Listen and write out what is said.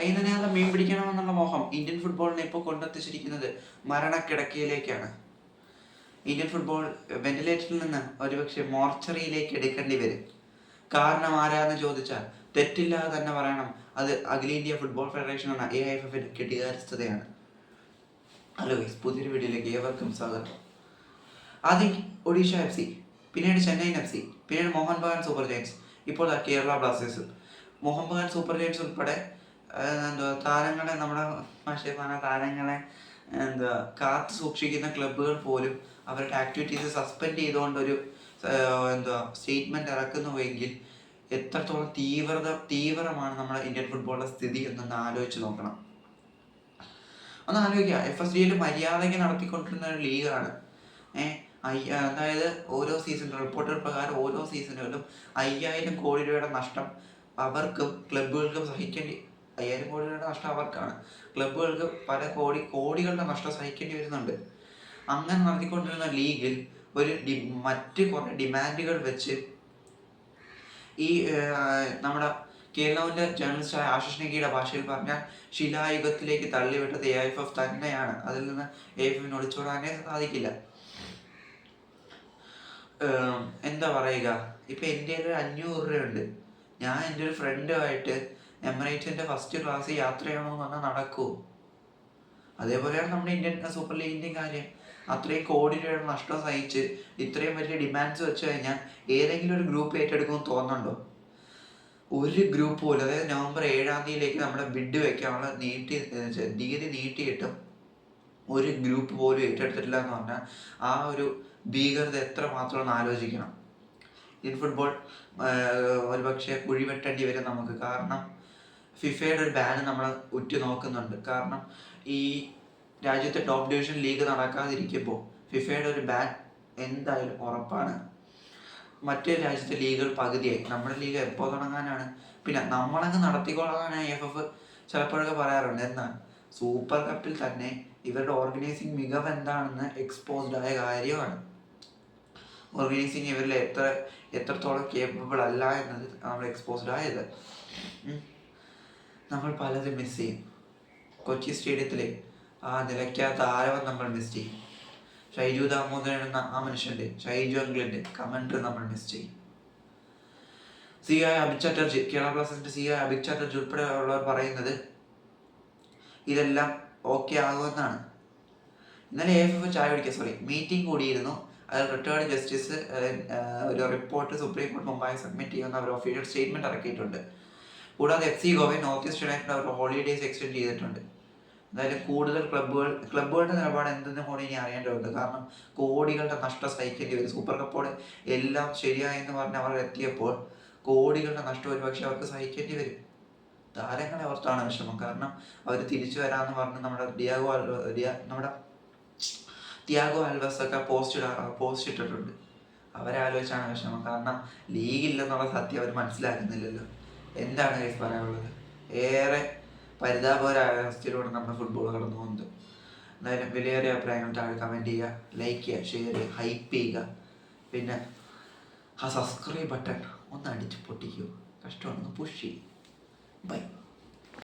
കൈ നനയാതെ മീൻ പിടിക്കണമെന്നുള്ള മോഹം ഇന്ത്യൻ ഫുട്ബോളിനെ ഇപ്പോൾ കൊണ്ടെത്തിച്ചിരിക്കുന്നത് മരണക്കിടക്കയിലേക്കാണ്. ഇന്ത്യൻ ഫുട്ബോൾ വെന്റിലേറ്ററിൽ നിന്ന് ഒരുപക്ഷെ മോർച്ചറിയിലേക്ക് എടുക്കേണ്ടി വരും. കാരണം ആരാന്ന് ചോദിച്ചാൽ തെറ്റില്ലാതെ തന്നെ പറയണം. അത് അഖിലേന്ത്യാ ഫുട്ബോൾ ഫെഡറേഷൻ എന്ന എ ഐ എഫ് എഫിന്റെ കെട്ടികാരസ്ഥതയാണ് ഹലോ ഗൈസ് പുതിയൊരു വീഡിയോയിലേക്ക് ഏവർക്കും സ്വാഗതം. ആദ്യം ഒഡീഷ എഫ് സി പിന്നീട് ചെന്നൈയിൻ എഫ് സി പിന്നീട് മോഹൻ ബഗാൻ സൂപ്പർ ജയൻസ് ഇപ്പോൾ Kerala Blasters. Mohan Bagan super giants ഉൾപ്പെടെ എന്തുവാ താരങ്ങളെ നമ്മുടെ മാഷേ പറഞ്ഞ താരങ്ങളെ എന്താ കാത്തു സൂക്ഷിക്കുന്ന ക്ലബ്ബുകൾ പോലും അവരുടെ ആക്ടിവിറ്റീസ് സസ്പെൻഡ് ചെയ്തുകൊണ്ട് ഒരു ആ, എന്താ സ്റ്റേറ്റ്മെന്റ് ഇറക്കുന്നുവെങ്കിൽ എത്രത്തോളം തീവ്രത തീവ്രമാണ് നമ്മുടെ ഇന്ത്യൻ ഫുട്ബോളിലെ സ്ഥിതി എന്നൊന്ന് ആലോചിച്ച് നോക്കണം. ഒന്ന് ആലോചിക്കുക. എഫ് എസ് ഡിയിൽ മര്യാദയ്ക്ക് നടത്തിക്കൊണ്ടിരുന്ന ഒരു ലീഗാണ്. അതായത് ഓരോ സീസൺ റിപ്പോർട്ടുകൾ പ്രകാരം ഓരോ സീസണുകളിലും അയ്യായിരം കോടി രൂപയുടെ നഷ്ടം അവർക്കും ക്ലബുകൾക്കും സഹിക്കേണ്ടി അയ്യായിരം കോടി രൂപയുടെ നഷ്ടം അവർക്കാണ്. ക്ലബ്ബുകൾക്ക് പല കോടി കോടികളുടെ നഷ്ടം സഹിക്കേണ്ടി വരുന്നുണ്ട്. അങ്ങനെ നടത്തിക്കൊണ്ടിരുന്ന ലീഗിൽ ഒരു ഡി മറ്റ് കുറേ ഡിമാൻഡുകൾ വെച്ച് ഈ നമ്മുടെ കേരളവിന്റെ ജേർണലിസ്റ്റായ ആശിഷ് നെഗിയുടെ ഭാഷയിൽ പറഞ്ഞാൽ ശിലായുഗത്തിലേക്ക് തള്ളിവിട്ടത് എ എഫ് എഫ് തന്നെയാണ്. അതിൽ നിന്ന് എ എഫ് എഫിന് ഒളിച്ചോടാനേ സാധിക്കില്ല. എന്താ പറയുക? ഇപ്പം എന്റെ ഒരു അഞ്ഞൂറ് രൂപയുണ്ട്. ഞാൻ എന്റെ ഒരു ഫ്രണ്ടുമായിട്ട് എമിറേറ്റ്സിന്റെ ഫസ്റ്റ് ക്ലാസ് യാത്രയാണോ എന്ന് പറഞ്ഞാൽ നടക്കുമോ അതേപോലെയാണ് നമ്മുടെ ഇന്ത്യൻ സൂപ്പർ ലീഗിന്റെ കാര്യം. അത്രയും കോടി രൂപയുടെ നഷ്ടം സഹിച്ച് ഇത്രയും വലിയ ഡിമാൻഡ്സ് വെച്ച് കഴിഞ്ഞാൽ ഏതെങ്കിലും ഒരു ഗ്രൂപ്പ് ഏറ്റെടുക്കുമെന്ന് തോന്നുന്നുണ്ടോ? ഒരു ഗ്രൂപ്പ് പോലും അതായത് നവംബർ ഏഴാം തീയതിയിലേക്ക് നമ്മുടെ ബിഡ് വെക്കാനുള്ള നീട്ടി തീയതി നീട്ടിയിട്ടും ഒരു ഗ്രൂപ്പ് പോലും ഏറ്റെടുത്തിട്ടില്ല എന്ന് പറഞ്ഞാൽ ആ ഒരു ഭീകരത എത്ര മാത്രമെന്ന് ആലോചിക്കണം. ഇന്ത്യൻ ഫുട്ബോൾ ഒരുപക്ഷെ കുഴിവെട്ടേണ്ടി വരും നമുക്ക്. കാരണം ഫിഫയുടെ ഒരു ബാൻ നമ്മൾ ഉറ്റു നോക്കുന്നുണ്ട്. കാരണം ഈ രാജ്യത്തെ ടോപ്പ് ഡിവിഷൻ ലീഗ് നടക്കാതിരിക്കുമ്പോൾ ഫിഫയുടെ ഒരു ബാൻ എന്തായാലും ഉറപ്പാണ്. മറ്റേ രാജ്യത്തെ ലീഗുകൾ പകുതിയായി. നമ്മുടെ ലീഗ് എപ്പോൾ തുടങ്ങാനാണ്? പിന്നെ നമ്മളങ്ങ് നടത്തിക്കൊള്ളാനാണ് എഫ് എഫ് ചിലപ്പോഴൊക്കെ പറയാറുണ്ട്. എന്നാൽ സൂപ്പർ കപ്പിൽ തന്നെ ഇവരുടെ ഓർഗനൈസിങ് മികവ് എന്താണെന്ന് എക്സ്പോസ്ഡ് ആയ കാര്യമാണ്. ഓർഗനൈസിങ് ഇവരിൽ എത്ര എത്രത്തോളം കേപ്പബിൾ അല്ല എന്നത് നമ്മൾ എക്സ്പോസ്ഡ് ആയത്. നമ്മൾ പലതും മിസ് ചെയ്യും. കൊച്ചി സ്റ്റേഡിയത്തിലെ ആ നിലയ്ക്കാത്ത ആരവം നമ്മൾ മിസ് ചെയ്യും. ഷൈജു ദാമോദരൻ എന്ന ആ മനുഷ്യന്റെ ഷൈജു അങ്കിളിന്റെ കമന്ററി നമ്മൾ മിസ് ചെയ്യും. സി ആയ അഭിക് ചാറ്റർജി കേരള പ്രസിഡന്റ് സി ആയ അഭിക് ചാറ്റർജി ഉൾപ്പെടെ ഉള്ളവർ പറയുന്നത് ഇതെല്ലാം ഓക്കെ ആകുമെന്നാണ് ഇന്നലെ എഫ് എഫ് ചായ കുടിക്കുക സോറി മീറ്റിംഗ് കൂടിയിരുന്നു. അതിൽ റിട്ടയർഡ് ജസ്റ്റിസ് ഒരു റിപ്പോർട്ട് സുപ്രീം കോടതി മുമ്പായി സബ്മിറ്റ് ചെയ്യുമെന്ന് അവർ ഒഫീഷ്യൽ സ്റ്റേറ്റ്മെന്റ് ഇറക്കിയിട്ടുണ്ട്. കൂടാതെ എഫ് സി ഗോവയെ നോർത്ത് ഈസ്റ്റ് യുണൈറ്റഡ് അവർ ഹോളിഡേയ്സ് എക്സ്റ്റെൻഡ് ചെയ്തിട്ടുണ്ട്. അതായത് കൂടുതൽ ക്ലബ്ബുകൾ ക്ലബ്ബുകളുടെ നിലപാട് എന്തെന്ന് കൂടി ഇനി അറിയേണ്ടതുണ്ട് കാരണം കോടികളുടെ നഷ്ടം സഹിക്കേണ്ടി വരും സൂപ്പർ കപ്പോടെ എല്ലാം ശരിയായെന്ന് പറഞ്ഞ് അവർ എത്തിയപ്പോൾ കോടികളുടെ നഷ്ടം ഒരുപക്ഷെ അവർക്ക് സഹിക്കേണ്ടി വരും. താരങ്ങളെ ഓർത്താണ് വിഷമം. കാരണം അവർ തിരിച്ചു വരാമെന്ന് പറഞ്ഞ് നമ്മുടെ ഡിയാഗോ ഡിയാ നമ്മുടെ ത്യാഗോ അൽവസ് ഒക്കെ പോസ്റ്റ് ഇടാ പോസ്റ്റ് ഇട്ടിട്ടുണ്ട്. അവരാലോചിച്ചാണ് വിഷമം. കാരണം ലീഗില്ലെന്നുള്ള സത്യം അവർ മനസ്സിലാക്കുന്നില്ലല്ലോ. എന്താണ് കേസ് പറയാനുള്ളത്? ഏറെ പരിതാപകരമായ അവസ്ഥയിലൂടെ നമ്മുടെ ഫുട്ബോൾ കടന്നു പോകുന്നത്. എന്തായാലും വിലയേറിയ അഭിപ്രായങ്ങൾ താഴെ കമന്റ് ചെയ്യുക ലൈക്ക് ചെയ്യുക ഷെയർ ചെയ്യുക ഹൈപ്പ് ചെയ്യുക. പിന്നെ ആ സബ്സ്ക്രൈബ് ബട്ടൺ ഒന്ന് അടിച്ച് പൊട്ടിക്കൂ കഷ്ടമാണെന്ന് പുഷ് ചെയ്യും ബൈ